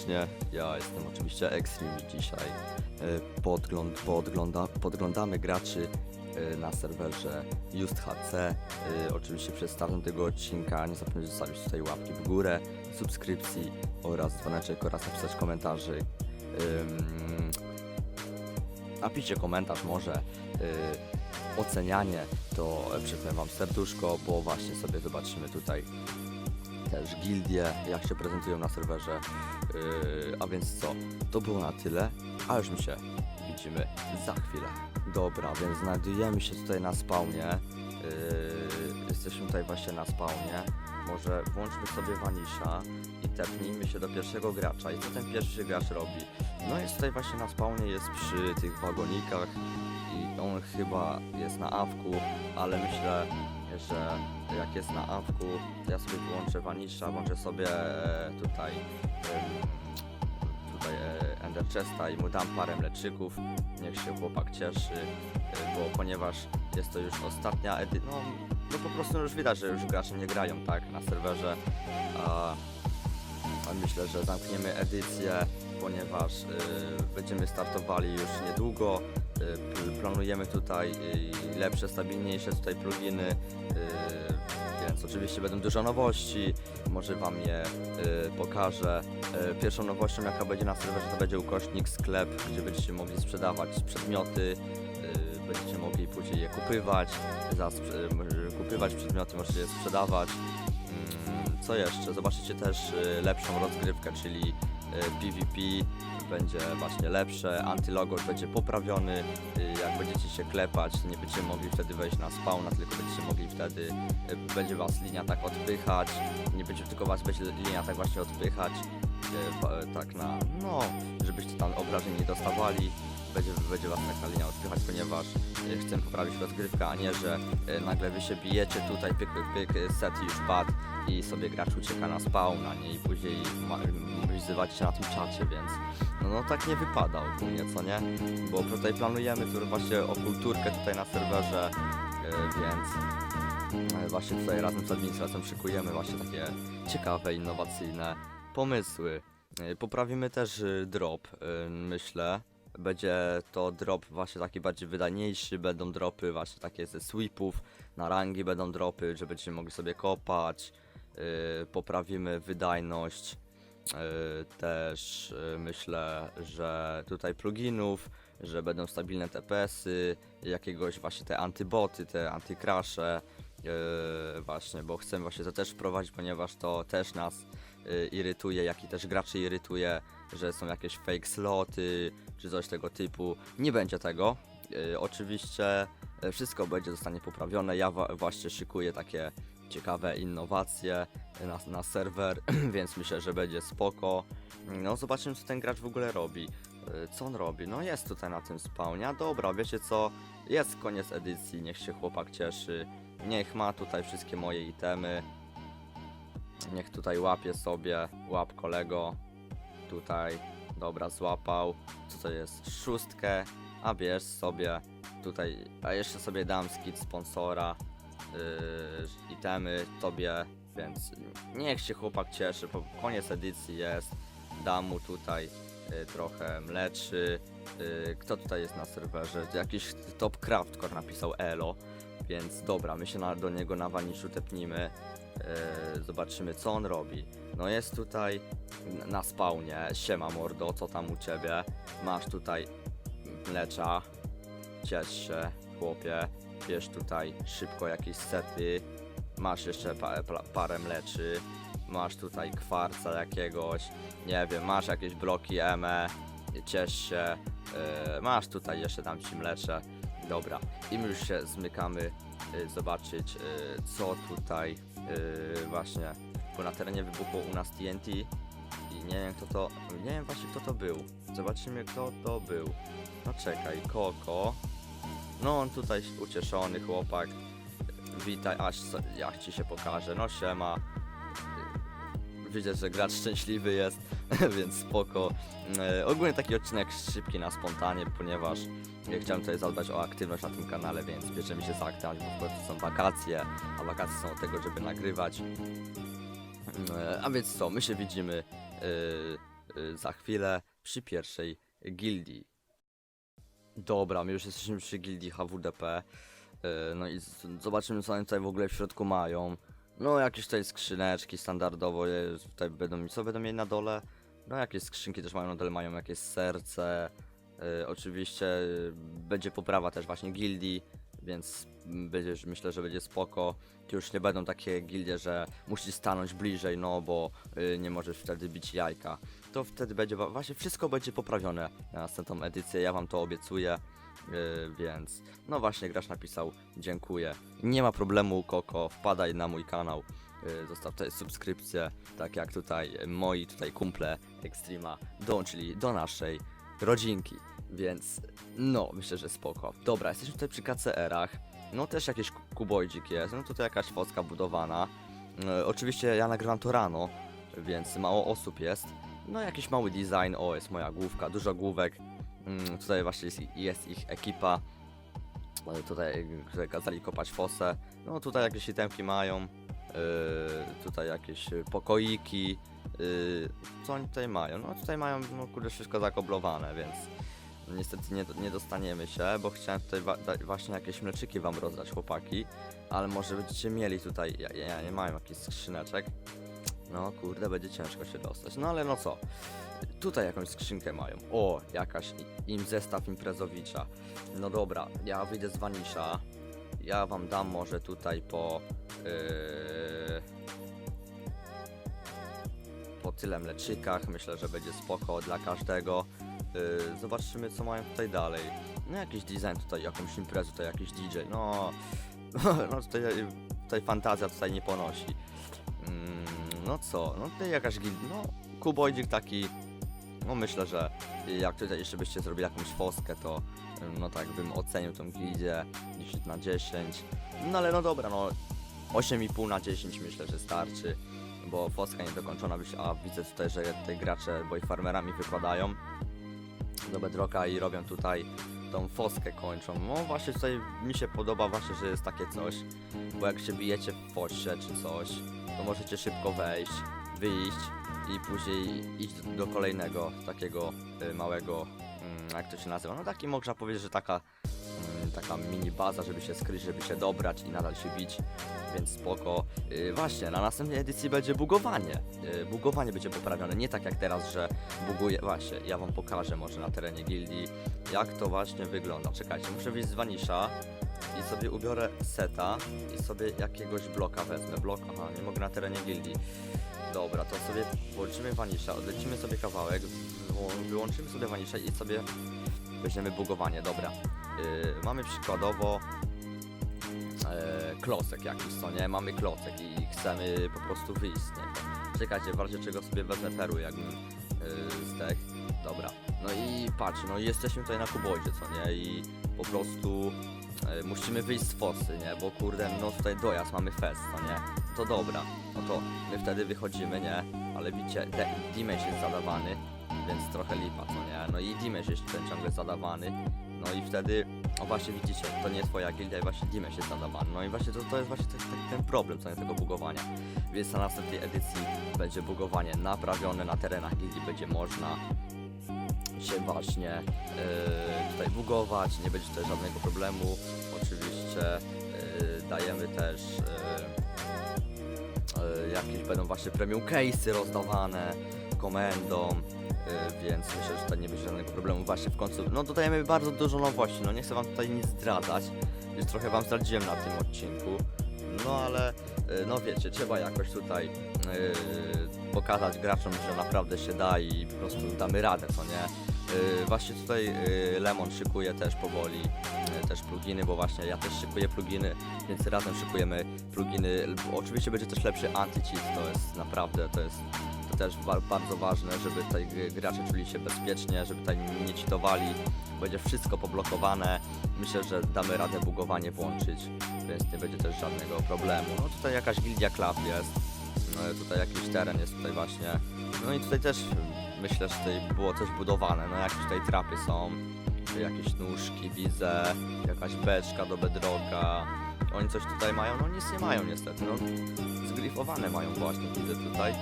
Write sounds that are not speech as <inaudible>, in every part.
serdecznie. Ja jestem oczywiście Extreme dzisiaj. E, Podgląd, podgląda, podglądamy graczy e, na serwerze JustHC. E, Oczywiście przed startem tego odcinka nie zapomnijcie zostawić tutaj łapki w górę, subskrypcji oraz dzwoneczek oraz napisać komentarzy. Napiszcie komentarz może, ocenianie, to przypnę wam serduszko, bo właśnie sobie zobaczymy tutaj też gildie, jak się prezentują na serwerze. Yy, a więc co, to było na tyle, a już my się widzimy za chwilę. Dobra, więc znajdujemy się tutaj na spawnie. Yy, jesteśmy tutaj właśnie na spawnie. Może włączmy sobie Vanisha i tepnijmy się do pierwszego gracza. I co ten pierwszy gracz robi? No jest tutaj właśnie na spawnie, jest przy tych wagonikach i on chyba jest na awku, ale myślę, że jak jest na awku, ja sobie wyłączę Vanisha, włączę sobie e, tutaj tutaj e, Ender Chesta i mu dam parę mleczyków, niech się chłopak cieszy, e, bo ponieważ jest to już ostatnia edycja, no, no po prostu już widać, że już gracze nie grają tak na serwerze, a, a myślę, że zamkniemy edycję, ponieważ y, będziemy startowali już niedługo, y, pl- planujemy tutaj y, lepsze, stabilniejsze tutaj pluginy, więc oczywiście będą dużo nowości, może Wam je y, pokażę. Y, Pierwszą nowością jaka będzie na serwerze to będzie ukośnik sklep, gdzie będziecie mogli sprzedawać przedmioty, będziecie mogli później je kupywać, za, kupywać przedmioty, możecie je sprzedawać. Mm, Co jeszcze? Zobaczycie też lepszą rozgrywkę, czyli PvP będzie właśnie lepsze, antylogout będzie poprawiony, y, jak będziecie się klepać, nie będziecie mogli wtedy wejść na spawna, tylko będziecie mogli wtedy, y, będzie was linia tak odpychać, nie będzie tylko was będzie linia tak właśnie odpychać, y, tak na, no, żebyście tam obrażeń nie dostawali, będzie, będzie was tak linia odpychać, ponieważ y, chcę poprawić rozgrywkę, a nie, że y, nagle wy się bijecie tutaj, pyk, pyk, pyk, y, set już padł i sobie gracz ucieka na spawna, nie, i później wyzywacie się na tym czacie, więc no, no tak nie wypada ogólnie, co nie? Bo tutaj planujemy tu właśnie o kulturkę tutaj na serwerze, więc właśnie tutaj razem z administracją szykujemy właśnie takie ciekawe, innowacyjne pomysły. Poprawimy też drop, myślę. Będzie to drop właśnie taki bardziej wydajniejszy, będą dropy właśnie takie ze sweepów, na rangi będą dropy, że będziecie mogli sobie kopać, yy, poprawimy wydajność, Yy, też yy, myślę, że tutaj pluginów, że będą stabilne TPS-y, jakiegoś właśnie te antyboty, te antykrasze, yy, właśnie, bo chcemy właśnie to też wprowadzić, ponieważ to też nas irytuje, jak i też graczy irytuje, że są jakieś fake sloty, czy coś tego typu. Nie będzie tego. Yy, oczywiście yy, wszystko będzie zostanie poprawione. Ja właśnie szykuję takie ciekawe innowacje na, na serwer, <clears throat> więc myślę, że będzie spoko. No zobaczymy co ten gracz w ogóle robi. Y, Co on robi? No jest tutaj na tym spawnie. A Dobra, wiecie co? Jest koniec edycji, niech się chłopak cieszy. Niech ma tutaj wszystkie moje itemy. Niech tutaj łapie sobie, łap kolego. Tutaj, dobra, złapał. Co to jest? Szóstkę, a bierz sobie. Tutaj, a jeszcze sobie dam skit sponsora yy, itemy tobie, więc niech się chłopak cieszy, bo koniec edycji jest, dam mu tutaj yy, trochę mleczy, yy, kto tutaj jest na serwerze, jakiś top craftcore napisał elo, więc dobra, my się na, do niego na waniszu tepnimy, yy, zobaczymy co on robi. No jest tutaj na spawnie, siema mordo, co tam u ciebie, masz tutaj mlecza, ciesz się chłopie, bierz tutaj szybko jakieś sety, masz jeszcze pa, pa, parę mleczy, masz tutaj kwarca jakiegoś, nie wiem, masz jakieś bloki ME, ciesz się, yy, masz tutaj jeszcze tam ci mlecze, dobra, i my już się zmykamy yy, zobaczyć yy, co tutaj yy, właśnie, bo na terenie wybuchło u nas TNT i nie wiem kto to, nie wiem właśnie kto to był, zobaczymy kto to był, no czekaj, Koko, no on tutaj ucieszony chłopak. Witaj, aż jak ci się pokaże. No siema. Widzę, że gracz szczęśliwy jest, <laughs> więc spoko. E, ogólnie taki odcinek szybki na spontanie, ponieważ ja chciałem tutaj zadbać o aktywność na tym kanale, więc bierzemy się za aktywność, bo w końcu są wakacje, a wakacje są od tego, żeby nagrywać. E, a więc co, my się widzimy e, y, za chwilę przy pierwszej gildii. Dobra, my już jesteśmy przy gildii HWDP. y, No i z- zobaczymy co oni tutaj w ogóle w środku mają. No jakieś tutaj skrzyneczki standardowo jest, tutaj będą co będą mieli na dole. No jakieś skrzynki też mają na dole, mają jakieś serce. y, Oczywiście y, będzie poprawa też właśnie gildii, więc będzie, myślę, że będzie spoko. Tu już nie będą takie gildie, że musisz stanąć bliżej, no bo y, nie możesz wtedy bić jajka. To wtedy będzie, właśnie wszystko będzie poprawione na następną edycję, ja wam to obiecuję. Więc no właśnie gracz napisał dziękuję. Nie ma problemu Koko, wpadaj na mój kanał, zostaw tutaj subskrypcję, tak jak tutaj moi tutaj kumple Extrema dołączyli do naszej rodzinki. Więc no, myślę, że spoko. Dobra, jesteśmy tutaj przy KCR-ach. No też jakiś ku- kuboidzik jest, no tutaj jakaś foska budowana. Yy, oczywiście ja nagrywam to rano, więc mało osób jest. No jakiś mały design, o jest moja główka, dużo główek. Mm, tutaj właśnie jest, jest ich ekipa. E, Tutaj, które kazali kopać fosę. No tutaj jakieś itemki mają. Yy, tutaj jakieś y, pokoiki. Yy, co oni tutaj mają? No tutaj mają no kurde wszystko zakoblowane, więc niestety nie, nie dostaniemy się, bo chciałem tutaj wa- właśnie jakieś mleczyki wam rozdać chłopaki, ale może będziecie mieli tutaj, ja, ja nie mam jakichś skrzyneczek. No kurde, będzie ciężko się dostać. No ale no co? Tutaj jakąś skrzynkę mają. O, jakaś im zestaw imprezowicza. No dobra, ja wyjdę z Vanisha. Ja wam dam może tutaj po. Yy, po tyle mleczykach. Myślę, że będzie spoko dla każdego. Yy, zobaczymy, co mają tutaj dalej. No, jakiś design tutaj, jakąś imprezę, tutaj jakiś DJ. No, <laughs> no tutaj, tutaj fantazja tutaj nie ponosi. Mm, no co, no tutaj jakaś no kuboidzik taki, no myślę, że jak tutaj jeszcze byście zrobili jakąś foskę, to no tak bym ocenił tą gildię 10 na 10, no ale no dobra, no 8,5 na 10 myślę, że starczy, bo foska niedokończona, byś- a widzę tutaj, że tutaj gracze boy farmerami wykładają do bedrocka i robią tutaj tą foskę kończą. No właśnie tutaj mi się podoba właśnie, że jest takie coś, bo jak się bijecie w fosie czy coś, to możecie szybko wejść, wyjść i później iść do, do kolejnego takiego y, małego, mm, jak to się nazywa, no taki można powiedzieć, że taka mm, taka mini baza, żeby się skryć, żeby się dobrać i nadal się bić, więc spoko. Y, właśnie, na następnej edycji będzie bugowanie. Y, bugowanie będzie poprawione, nie tak jak teraz, że buguje. Właśnie, ja wam pokażę może na terenie gildii, jak to właśnie wygląda. Czekajcie, muszę wyjść z Vanisha i sobie ubiorę seta i sobie jakiegoś bloka wezmę. Blok, aha, nie mogę na terenie gildii. Dobra, to sobie włączymy Vanisha, odlecimy sobie kawałek, wyłą- wyłączymy sobie Vanisha i sobie weźmiemy bugowanie, dobra. Yy, mamy przykładowo e, klocek jakiś, co nie? Mamy klocek i chcemy po prostu wyjść z niego. Czekajcie, w razie czego sobie wezmę perły, jakbym yy, zdech. Dobra, no i patrz, no jesteśmy tutaj na kuboidzie, co nie? I po prostu e, musimy wyjść z fosy, nie? Bo kurde, no tutaj dojazd, mamy fest, co nie? To dobra, no to my wtedy wychodzimy, nie? Ale widzicie, damage jest zadawany, więc trochę lipa, co nie? No i damage jest ten ciągle zadawany, no i wtedy, o właśnie widzicie, to nie twoja gildia właśnie damage jest zadawany. No i właśnie to, to jest właśnie ten, ten problem, co nie tego bugowania. Więc na następnej edycji będzie bugowanie naprawione na terenach gildii, będzie można się właśnie e, tutaj bugować, nie będzie tutaj żadnego problemu. Oczywiście e, dajemy też e, e, jakieś będą właśnie premium case'y rozdawane komendom, e, więc myślę, że tutaj nie będzie żadnego problemu właśnie w końcu. No dodajemy bardzo dużo nowości, no nie chcę wam tutaj nic zdradzać, już trochę wam zdradziłem na tym odcinku. No ale no wiecie, trzeba jakoś tutaj e, pokazać graczom, że naprawdę się da i po prostu damy radę, co nie? Yy, właśnie tutaj yy, Lemon szykuje też powoli yy, też pluginy, bo właśnie ja też szykuję pluginy, więc razem szykujemy pluginy. Oczywiście będzie też lepszy anti-cheat, to jest naprawdę, to jest to też ba bardzo ważne, żeby tutaj gracze czuli się bezpiecznie, żeby tutaj nie cheatowali, będzie wszystko poblokowane. Myślę, że damy radę bugowanie włączyć, więc nie będzie też żadnego problemu. No tutaj jakaś gildia klap jest, no tutaj jakiś teren jest tutaj właśnie. No i tutaj też myślę, że tutaj było coś budowane, no jakieś tutaj trapy są, jakieś nóżki widzę, jakaś beczka do bedrocka. Oni coś tutaj mają? No nic nie mają niestety, no zgrifowane mają właśnie, widzę tutaj.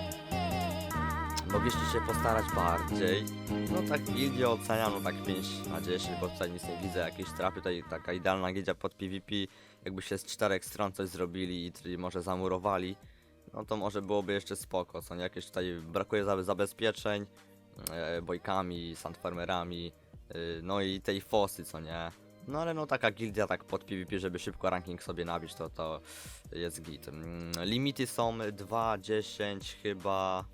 mogliście się postarać bardziej. No tak gildię oceniam, no tak 5 na 10, bo tutaj nic nie widzę, jakieś trapy, tutaj taka idealna gildia pod PvP, jakby się z czterech stron coś zrobili i może zamurowali, no to może byłoby jeszcze spoko, co nie, jakieś tutaj brakuje za- zabezpieczeń, bojkami, sandfarmerami, y, no i tej fosy, co nie. No ale no taka gildia tak pod PvP, żeby szybko ranking sobie nabić, to to jest git. Mm, Limity są 2, 10 chyba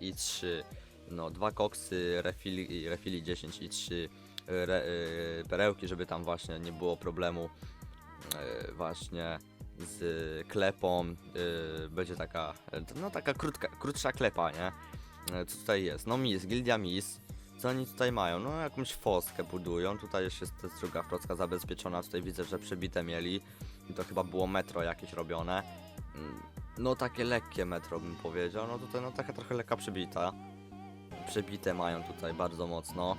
i 3. No, dwa koksy, refili, refili 10 i 3 re, y, perełki, żeby tam właśnie nie było problemu y, właśnie z klepą. y, będzie taka, no taka krótka, krótsza klepa, nie? Y, Co tutaj jest? No mis, gildia mis. Co oni tutaj mają? No jakąś foskę budują. Tutaj jeszcze jest, druga frocka zabezpieczona. Tutaj widzę, że przebite mieli. To chyba było metro jakieś robione. Mm, No takie lekkie metro bym powiedział. No tutaj no taka trochę lekka przebita. Przebite mają tutaj bardzo mocno.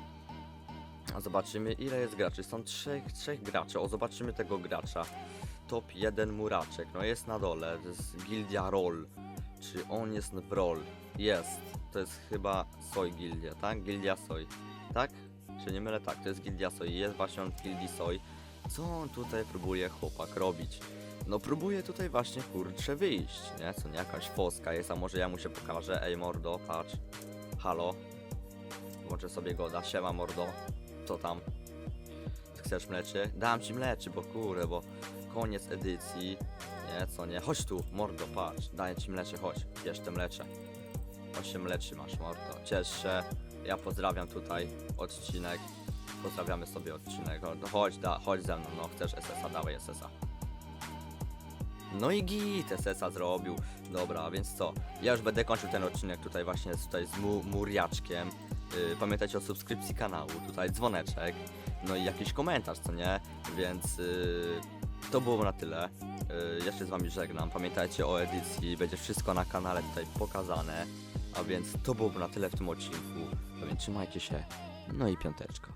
A zobaczymy ile jest graczy. Są trzech, trzech graczy. O zobaczymy tego gracza. Top 1 muraczek. No jest na dole. To jest Gildia Roll. Czy on jest w Roll? Jest. To jest chyba Soy Gildia, tak? Gildia Soy. Tak? Czy nie mylę? Tak, to jest Gildia Soy. Jest właśnie on w Gildii Soy. Co on tutaj próbuje chłopak robić? No próbuje tutaj właśnie kurczę wyjść, nie? Co nie jakaś foska jest, a może ja mu się pokażę. Ej mordo, patrz. Halo. Włączę sobie goda. Siema mordo. Co tam? Chcesz mleczy? Dam ci mleczy, bo kurde, bo koniec edycji. Nie, co nie? Chodź tu, mordo, patrz. Daję ci mlecze, chodź. Jeszcze mlecze. Osiem mleczy masz, mordo. Ciesz się. Ja pozdrawiam tutaj odcinek. Pozdrawiamy sobie odcinek. No chodź, da, chodź ze mną, no chcesz SS-a, dawaj SS-a. No i git SS-a zrobił. Dobra, więc co? Ja już będę kończył ten odcinek tutaj właśnie tutaj z mu, Muriaczkiem. Yy, pamiętajcie o subskrypcji kanału, tutaj dzwoneczek, no i jakiś komentarz, co nie? Więc yy, to było na tyle. Yy, ja się z wami żegnam. Pamiętajcie o edycji, będzie wszystko na kanale tutaj pokazane. A więc to byłoby na tyle w tym odcinku. A więc trzymajcie się. No i piąteczka.